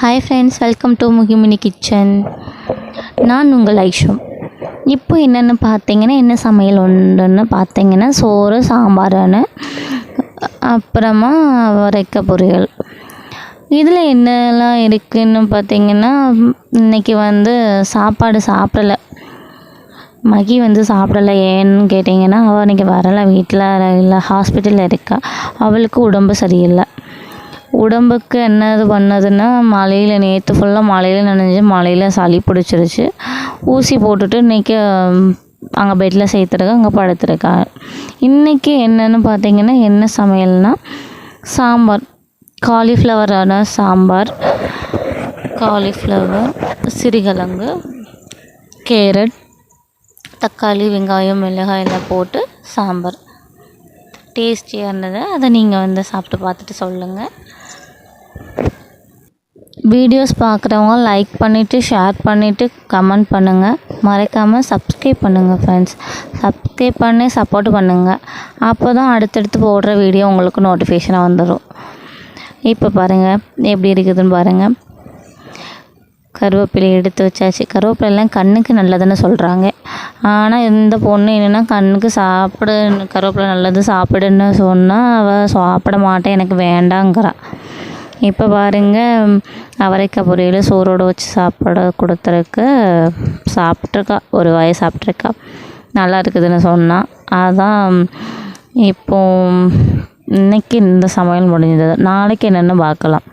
Hi friends welcome to முகிமினி kitchen நான் உங்கள் ஐஷம் இப்போ என்னென்னு பார்த்தீங்கன்னா என்ன சமையல் உண்டுன்னு பார்த்தீங்கன்னா சோறு சாம்பார்னு அப்புறமா வரைக்க பொரியல். இதில் என்னெல்லாம் இருக்குதுன்னு பார்த்தீங்கன்னா இன்றைக்கி வந்து சாப்பாடு சாப்பிடல. மகி வந்து சாப்பிடல ஏன்னு கேட்டிங்கன்னா அவள் இன்றைக்கி வரலை வீட்டில் இல்லை ஹாஸ்பிட்டலில் இருக்கா. அவளுக்கு உடம்பு சரியில்லை. உடம்புக்கு என்ன இது பண்ணதுன்னா மழையில் நேற்று ஃபுல்லாக மழையில் நனைஞ்சு மழையில் சளி பிடிச்சிருச்சு. ஊசி போட்டுட்டு இன்றைக்கி அங்கே பெட்டில் சேர்த்துருக்க அங்கே படுத்துருக்கா இன்றைக்கி என்னென்னு பார்த்தீங்கன்னா என்ன சமையல்னால் சாம்பார். காலிஃப்ளவரான சாம்பார் காலிஃப்ளவர் சிறுகிழங்கு கேரட் தக்காளி வெங்காயம் மிளகாய் எல்லாம் போட்டு சாம்பார். டேஸ்டியாக இருந்தது அதை நீங்கள் வந்து சாப்பிட்டு பார்த்துட்டு சொல்லுங்கள் வீடியோஸ் பார்க்குறவங்க லைக் பண்ணிவிட்டு ஷேர் பண்ணிவிட்டு கமெண்ட் பண்ணுங்கள் மறக்காமல் சப்ஸ்கிரைப் பண்ணுங்கள் ஃப்ரெண்ட்ஸ் சப்ஸ்கிரைப் பண்ணி சப்போர்ட் பண்ணுங்கள் அப்போ தான் அடுத்தடுத்து போடுற வீடியோ உங்களுக்கு நோட்டிஃபிகேஷனாக வந்துடும் இப்போ பாருங்கள் எப்படி இருக்குதுன்னு பாருங்கள் கருவேப்பிலை எடுத்து வச்சாச்சு. கருவேப்பிலைலாம் கண்ணுக்கு நல்லதுன்னு சொல்கிறாங்க ஆனால் இந்த பொண்ணு என்னென்னா கண்ணுக்கு சாப்பிடு கருவேப்பிலை நல்லது சாப்பிடுன்னு சொன்னால் அவள் சாப்பிட மாட்டேன் எனக்கு வேண்டாங்கிறா. இப்போ பாருங்கள் அவரைக்காய் பொரியல் சோறோடு வச்சு சாப்பிட கொடுத்துருக்கு. சாப்பிட்ருக்கா ஒரு வாயை சாப்பிட்ருக்கா நல்லா இருக்குதுன்னு சொன்னான் அதான் இப்போது இன்னைக்கு இந்த சமையல் முடிஞ்சது. நாளைக்கு என்னென்னு பார்க்கலாம்.